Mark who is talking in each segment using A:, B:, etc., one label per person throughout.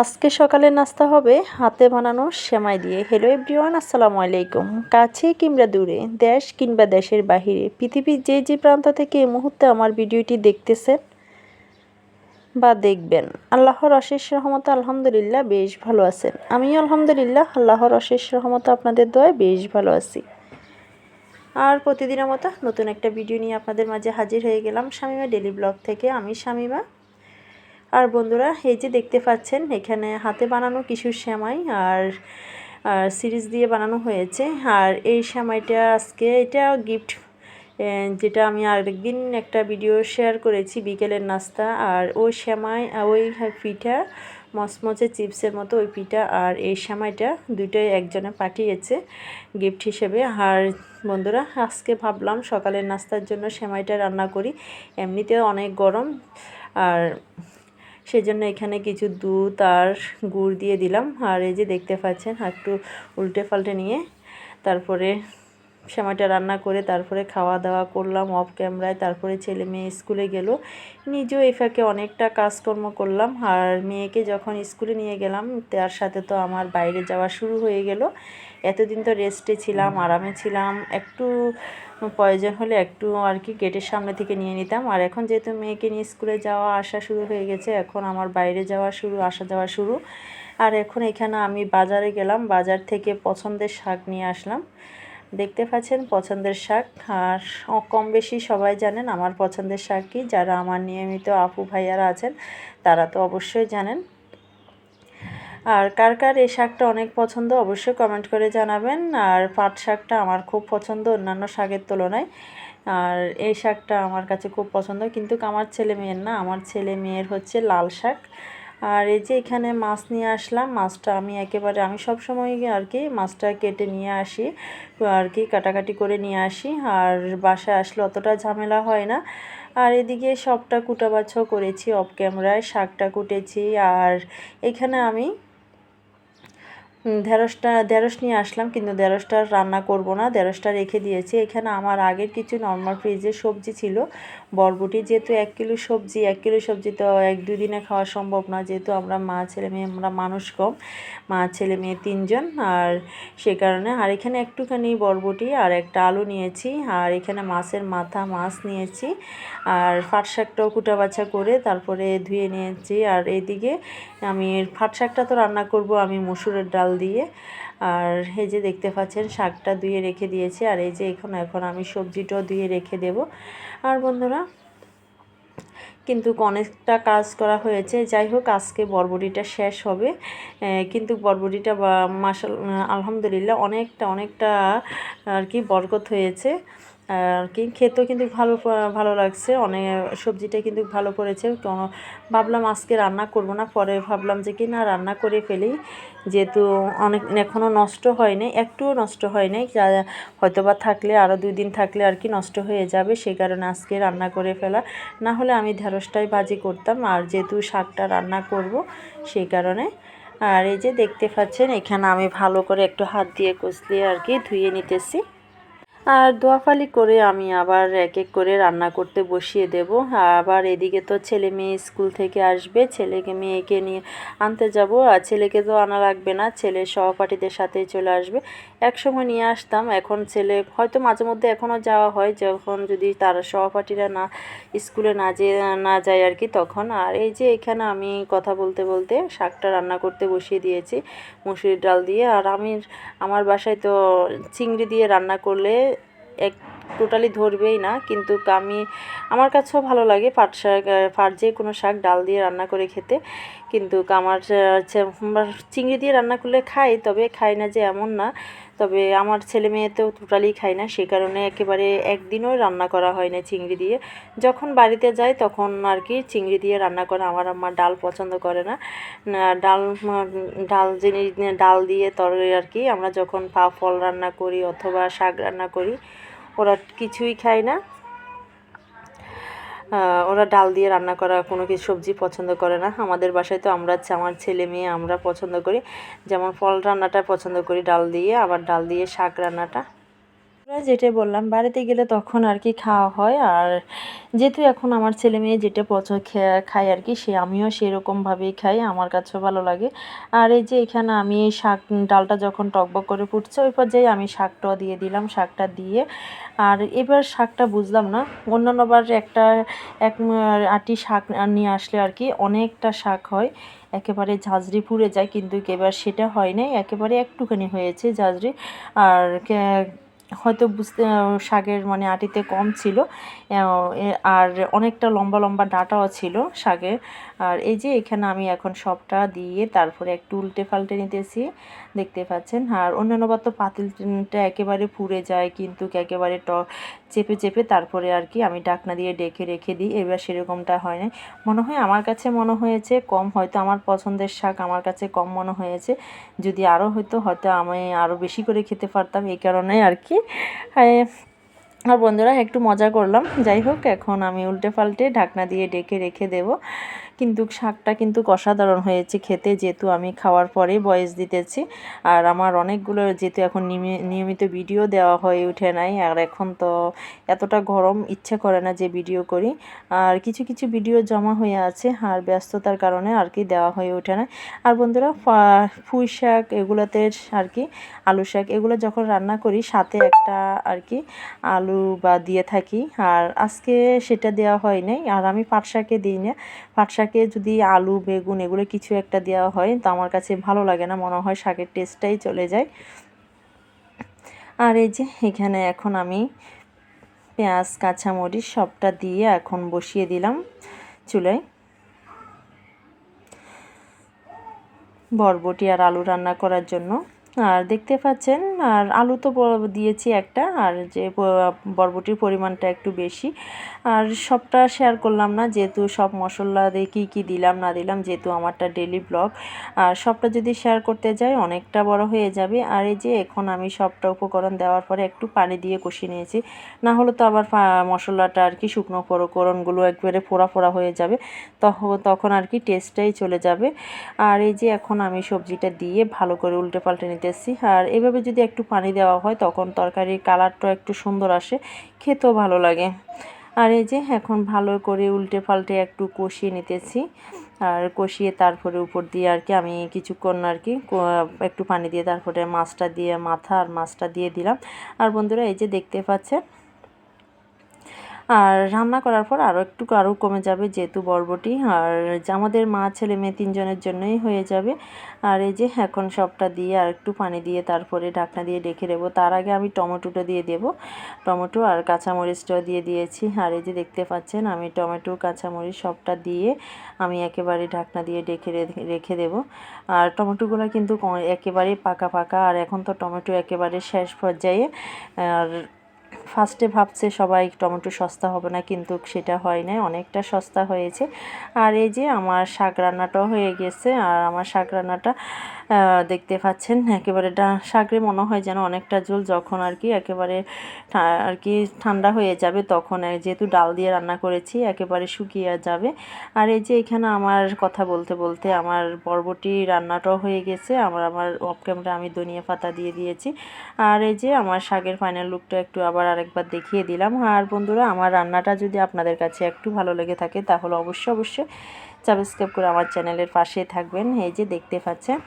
A: আজকে সকালে নাস্তা হবে হাতে বানানো সেমাই দিয়ে। হ্যালো এভরিওয়ান আসসালামু আলাইকুম। কাছে কিংবা দূরে, দেশ কিংবা দেশের বাহিরে, পৃথিবীর যে যে প্রান্ত থেকে এই মুহূর্তে আমার ভিডিওটি দেখতেছেন বা দেখবেন, আল্লাহর অশেষ রহমত আলহামদুলিল্লাহ বেশ ভালো আছেন। আমিও আলহামদুলিল্লাহ আল্লাহর অশেষ রহমত আপনাদের দয় বেশ ভালো আছি। আর প্রতিদিনের মতো নতুন একটা ভিডিও নিয়ে আপনাদের মাঝে হাজির হয়ে গেলাম শামিমা ডেলি ব্লগ থেকে। আমি শামিমা আর বন্ধুরা, এই যে দেখতে পাচ্ছেন, এখানে হাতে বানানো কিছু সেমাই আর সিরিজ দিয়ে বানানো হয়েছে। আর এই সেমাইটা আজকে এটা গিফট যেটা আমি আরেকদিন একটা ভিডিও শেয়ার করেছি বিকেলের নাস্তা। আর ওই সেমাই, ওই পিঠা, মচমচে চিপসের মতো ওই পিঠা আর এই সেমাইটা দুটোই একজনে পাঠিয়েছে গিফট হিসেবে। আর বন্ধুরা, আজকে ভাবলাম সকালের নাস্তার জন্য সেমাইটা রান্না করি। এমনিতেও অনেক গরম। আর সেই জন্য এখানে কিছু দুধ আর গুড় দিয়ে দিলাম। আর এই যে দেখতে পাচ্ছেন একটু উল্টে পাল্টে নিয়ে তারপরে সেমাইটা রান্না করে তারপরে খাওয়া দাওয়া করলাম অফ ক্যামেরায় তারপরে ছেলে মেয়ে স্কুলে গেল। নিজেও এই ফাঁকে অনেকটা কাজকর্ম করলাম। আর মেয়েকে যখন স্কুলে নিয়ে গেলাম, তার সাথে তো আমার বাইরে যাওয়া শুরু হয়ে গেল। এতদিন তো রেস্টে ছিলাম, আরামে ছিলাম। একটু প্রয়োজন হলে একটু আর কি গেটের সামনে থেকে নিয়ে নিতাম। আর এখন যেহেতু মেয়েকে নিয়ে স্কুলে যাওয়া আসা শুরু হয়ে গেছে, এখন আমার বাইরে যাওয়া শুরু, আসা যাওয়া শুরু। আর এখন এখানে আমি বাজারে গেলাম, বাজার থেকে পছন্দের শাক নিয়ে আসলাম। দেখতে পাচ্ছেন পছন্দের শাক। আর কম বেশি সবাই জানেন আমার পছন্দের শাক কি। যারা আমার নিয়মিত আপু ভাইয়ারা আছেন, তারা তো অবশ্যই জানেন। আর কার কার এই শাকটা অনেক পছন্দ অবশ্যই কমেন্ট করে জানাবেন। আর পাট শাকটা আমার খুব পছন্দ, অন্যান্য শাকের তুলনায়। আর এই শাকটা আমার কাছে খুব পছন্দ, কিন্তু আমার ছেলে মেয়ের না, আমার ছেলে মেয়ের হচ্ছে লাল শাক। আর এই যে এখানে মাছ নিয়ে আসলাম, মাছটা আমি একেবারে, আমি সব সময় আর কি মাছটা কেটে নিয়ে আসি, আর কি কাটাকাটি করে নিয়ে আসি, আর বাসায় আসলে অতটা ঝামেলা হয় না। আর এদিকে সবটা কুটাবাছও করেছি অফ ক্যামেরায় শাকটা কুটেছি, আর এখানে আমি ঢেঁড়সটা, ঢেঁড়স নিয়ে আসলাম কিন্তু ঢেঁড়সটা রান্না করব না। ঢেঁড়সটা রেখে দিয়েছি। এখানে আমার আগের কিছু নর্মাল ফ্রিজে সবজি ছিল। বরবটি যেহেতু এক কিলো সবজি, এক কিলো সবজি তো এক দুই দিনে খাওয়া সম্ভব না যেহেতু আমরা মা ছেলে মেয়ে, আমরা মানুষ কম, মা ছেলে মেয়ে তিনজন আর সে কারণে। আর এখানে একটুখানি বরবটি আর একটা আলু নিয়েছি আর এখানে মাছের মাথা মাছ নিয়েছি আর ফাট শাকটাও কুটা বাছা করে তারপরে ধুয়ে নিয়েছি। আর এদিকে আমি ফাট শাকটা তো রান্না করব, আমি মসুরের ডাল দিয়ে। আর এই যে দেখতে পাচ্ছেন, শাকটা ধুয়ে রেখে দিয়েছি। আর এই যে এখন এখন আমি সবজিটাও ধুয়ে রেখে দেব। আর বন্ধুরা, কিন্তু অনেকটা কাজ করা হয়েছে। যাই হোক, আজকে বরবটিটা শেষ হবে। কিন্তু বরবটিটা মাসাল আলহামদুলিল্লাহ অনেকটা অনেকটা আর কি বরকত হয়েছে। আর কি খেতেও কিন্তু ভালো ভালো লাগছে। অনেক সবজিটা কিন্তু ভালো করেছে ভাবলাম আজকে রান্না করব না। পরে ভাবলাম যে কি না, রান্না করে ফেলি। যেহেতু অনেক এখনও নষ্ট হয়নি, একটুও নষ্ট হয়নি। হয়তো বা থাকলে আরও দুই দিন থাকলে আর কি নষ্ট হয়ে যাবে। সেই কারণে আজকে রান্না করে ফেলা। না হলে আমি ঢেঁড়সটাই ভাজি করতাম। আর যেহেতু শাকটা রান্না করব সেই কারণে। আর এই যে দেখতে পাচ্ছেন, এখানে আমি ভালো করে একটু হাত দিয়ে কষলিয়ে আর কি ধুয়ে নিতেছি। আর দোয়াফালি করে আমি আবার এক এক করে রান্না করতে বসিয়ে দেব। আবার এদিকে তো ছেলে মেয়ে স্কুল থেকে আসবে, ছেলেকে মেয়েকে নিয়ে আনতে যাব। আর ছেলেকে তো আনা লাগবে না, ছেলে সহপাঠীদের সাথে চলে আসবে। এক সময় নিয়ে আসতাম, এখন ছেলে হয়তো মাঝে মধ্যে এখনও যাওয়া হয়, যখন যদি তার সহপাঠীরা না, স্কুলে না যে না যায় আর কি তখন। আর এই যে এখানে আমি কথা বলতে বলতে শাকটা রান্না করতে বসিয়ে দিয়েছি, মুসুরির ডাল দিয়ে। আর আমি আমার বাসায় তো চিংড়ি দিয়ে রান্না করলে এক টোটালি ধরবেই না, কিন্তু আমি, আমার কাছেও ভালো লাগে পাট শাক পাট যে কোনো শাক ডাল দিয়ে রান্না করে খেতে, কিন্তু আমার চিংড়ি দিয়ে রান্না করলে খাই, তবে খাই না যে এমন না, তবে আমার ছেলে মেয়েতেও টোটালি খাই না, সে কারণে একেবারে একদিনও রান্না করা হয় না চিংড়ি দিয়ে। যখন বাড়িতে যাই তখন আর কি চিংড়ি দিয়ে রান্না করে আমার আম্মা ডাল পছন্দ করে না। ডাল ডাল জিনিস, ডাল দিয়ে তরকারি আর কি, আমরা যখন পা ফল রান্না করি অথবা শাক রান্না করি ওরা কিছুই খায় না। ওরা ডাল দিয়ে রান্না করা, কোনো কিছু সবজি পছন্দ করে না। আমাদের বাসায় তো আমরা, আমার ছেলে মেয়ে আমরা পছন্দ করি। যেমন ফল রান্নাটা পছন্দ করি ডাল দিয়ে, আবার ডাল দিয়ে শাক রান্নাটা। যেটা বললাম, বাড়িতে গেলে তখন আর কি খাওয়া হয়। আর যেহেতু এখন আমার ছেলে মেয়ে যেটা পছন্দ খায় আর কি, সে আমিও সেরকমভাবেই খাই, আমার কাছেও ভালো লাগে। আর এই যে এখানে আমি শাক, ডালটা যখন টকবক করে ফুটছে, ওই পর্যায়ে আমি শাকটাও দিয়ে দিলাম, শাকটা দিয়ে। আর এবার শাকটা বুঝলাম না অন্যান্যবার একটা, এক আটি শাক নিয়ে আসলে আর কি অনেকটা শাক হয়। একেবারে ঝাঁঝরি পুড়ে যায়, কিন্তু এবার সেটা হয় নাই। একেবারে একটুখানি হয়েছে ঝাঁঝরি। আর হয়তো বুঝতে শাগের মানে আটিতে কম ছিল আর অনেকটা লম্বা লম্বা ডাঁটাও ছিল শাকে আর এই যে এখানে আমি এখন সবটা দিয়ে তারপরে একটু উল্টে পাল্টে নিতেছি, দেখতে পাচ্ছেন। আর অন্যান্যবার তো পাতিলটা একেবারে পুড়ে যায়, কিন্তু একেবারে ট, চেপে চেপে তারপরে আর কি আমি ডাকনা দিয়ে ডেকে, রেখে দিই। এবার সেরকমটা হয় না মনে হয় আমার কাছে মনে হয়েছে কম, হয়তো আমার পছন্দের শাক আমার কাছে কম মনে হয়েছে। যদি আরও হয়তো হয়তো আমি আরও বেশি করে খেতে পারতাম এই কারণে আর কি। আর বন্ধুরা, একটু মজা করলাম। যাই হোক, এখন আমি উল্টে পাল্টে ঢাকনা দিয়ে ডেকে, রেখে দেব। কিন্তু শাকটা কিন্তু অসাধারণ হয়েছে খেতে, যেহেতু আমি খাওয়ার পরে বয়স দিতেছি। আর আমার অনেকগুলো যেহেতু এখন নিয়মিত ভিডিও দেওয়া হয়ে উঠে নাই, আর এখন তো এতটা গরম, ইচ্ছে করে না যে ভিডিও করি। আর কিছু কিছু ভিডিও জমা হয়ে আছে, আর ব্যস্ততার কারণে আর কি দেওয়া হয়ে ওঠে না। আর বন্ধুরা পুঁই শাক এগুলোতে আর কি, আলু শাক এগুলো যখন রান্না করি, সাথে একটা আর কি আলু বা দিয়ে থাকি। আর আজকে সেটা দেওয়া হয় নাই আর আমি পাট শাকে দিই না। পাট শাকে যদি আলু, বেগুন এগুলো কিছু একটা দেওয়া হয়, তো আমার কাছে ভালো লাগে না। মনে হয় শাকের টেস্টটাই চলে যায়। আর এই যে এখানে এখন আমি পেঁয়াজ, কাঁচামরিচ সবটা দিয়ে এখন বসিয়ে দিলাম চুলায়। বরবটি আর আলু রান্না করার জন্য। আর দেখতে পাচ্ছেন, আর আলু তো দিয়েছি একটা, আর যে বরবটির পরিমাণটা একটু বেশি। আর সবটা শেয়ার করলাম না, যেহেতু সব মশলা দিয়ে কী কী দিলাম, না দিলাম, যেহেতু আমারটা ডেলি ব্লগ আর সবটা যদি শেয়ার করতে যাই, অনেকটা বড় হয়ে যাবে। আর এই যে এখন আমি সবটা উপকরণ দেওয়ার পরে একটু পানি দিয়ে কষিয়ে নিয়েছি। না হলে তো আবার মশলাটা আর কি শুকনো উপকরণগুলো একবারে ফোড়া ফোড়া হয়ে যাবে তখন তখন আর কি টেস্টটাই চলে যাবে। আর এই যে এখন আমি সবজিটা দিয়ে ভালো করে উল্টে পাল্টে নিতে নিতেছি আর এভাবে যদি একটু পানি দেওয়া হয়, তখন তরকারির কালারটা একটু সুন্দর আসে। খেতেও ভালো লাগে। আর এই যে এখন ভালো করে উল্টে পাল্টে একটু কষিয়ে নিতেছি। আর কষিয়ে তারপরে উপর দিয়ে আর কি আমি কিছুক্ষণ আর কি, একটু পানি দিয়ে তারপরে মাছটা দিয়ে, মাথা আর মাছটা দিয়ে দিলাম। আর বন্ধুরা, এই যে দেখতে পাচ্ছেন আর রান্না করার পর আরও একটু আরও কমে যাবে যেহেতু বরবটি। আর আমাদের মা, ছেলে, মেয়ে তিনজনের জন্যই হয়ে যাবে। আর এই যে এখন সবটা দিয়ে আর একটু পানি দিয়ে তারপরে ঢাকনা দিয়ে রেখে দেবো। তার আগে আমি টমেটোটা দিয়ে দেব। টমেটো আর কাঁচামরিচটাও দিয়ে দিয়েছি। আর এই যে দেখতে পাচ্ছেন, আমি টমেটো, কাঁচামরিচ সবটা দিয়ে আমি একেবারে ঢাকনা দিয়ে ডেকে রেখে দেব। আর টমেটোগুলো কিন্তু একেবারে পাকা পাকা। আর এখন তো টমেটো একেবারে শেষ পর্যায়ে। আর ফার্স্টে ভাবছে সবাই টমেটো সস্তা হবে না, কিন্তু সেটা হয় না অনেকটা সস্তা হয়েছে। আর এই যে আমার শাক রান্নাটাও হয়ে গেছে, আর আমার শাক রান্নাটা দেখতে পাচ্ছেন, একেবারে শাকরে মনে হয় যেন অনেকটা জল যখন আর কি একেবারে আর কি ঠান্ডা হয়ে যাবে, তখন যেহেতু ডাল দিয়ে রান্না করেছি, একেবারে শুকিয়ে যাবে। আর এই যে এখানে আমার কথা বলতে বলতে আমার বরবটি রান্নাটাও হয়ে গেছে, আমার আমার অফ ক্যামেরা আমি ধনিয়া পাতা দিয়ে দিয়েছি। আর এই যে আমার শাকের ফাইনাল লুকটা একটু আবার আরেকবার দেখিয়ে দিলাম। আর বন্ধুরা, আমার রান্নাটা যদি আপনাদের কাছে একটু ভালো লেগে থাকে, তাহলে অবশ্যই অবশ্যই সাবস্ক্রাইব করে আমার চ্যানেলের পাশে থাকবেন। এই যে দেখতে পাচ্ছেন।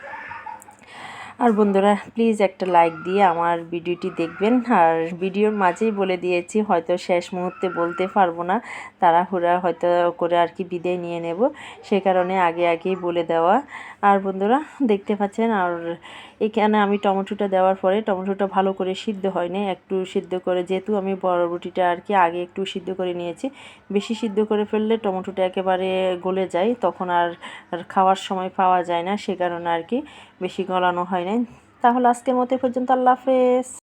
A: আর বন্ধুরা প্লিজ একটা লাইক দিয়ে আমার ভিডিওটি দেখবেন। আর ভিডিওর মাঝেই বলে দিয়েছি, হয়তো শেষ মুহূর্তে বলতে পারব না। তাড়াহুড়া হয়তো করে আর কি বিদায় নিয়ে নেব। সে কারণে আগে আগেই বলে দেওয়া। আর বন্ধুরা, দেখতে পাচ্ছেন, আর এখানে আমি টমেটোটা দেওয়ার পরে টমেটোটা ভালো করে সিদ্ধ হয়নি। একটু সিদ্ধ করে, যেহেতু আমি বড়বটিটা আর কি আগে একটু সিদ্ধ করে নিয়েছি, বেশি সিদ্ধ করে ফেললে টমেটোটা একেবারে গলে যায়, তখন আর খাওয়ার সময় পাওয়া যায় না, সে কারণে আর কি বেশি গলানো হয় নাই তাহলে আজকের মতো পর্যন্ত, আল্লাহ হাফেজ।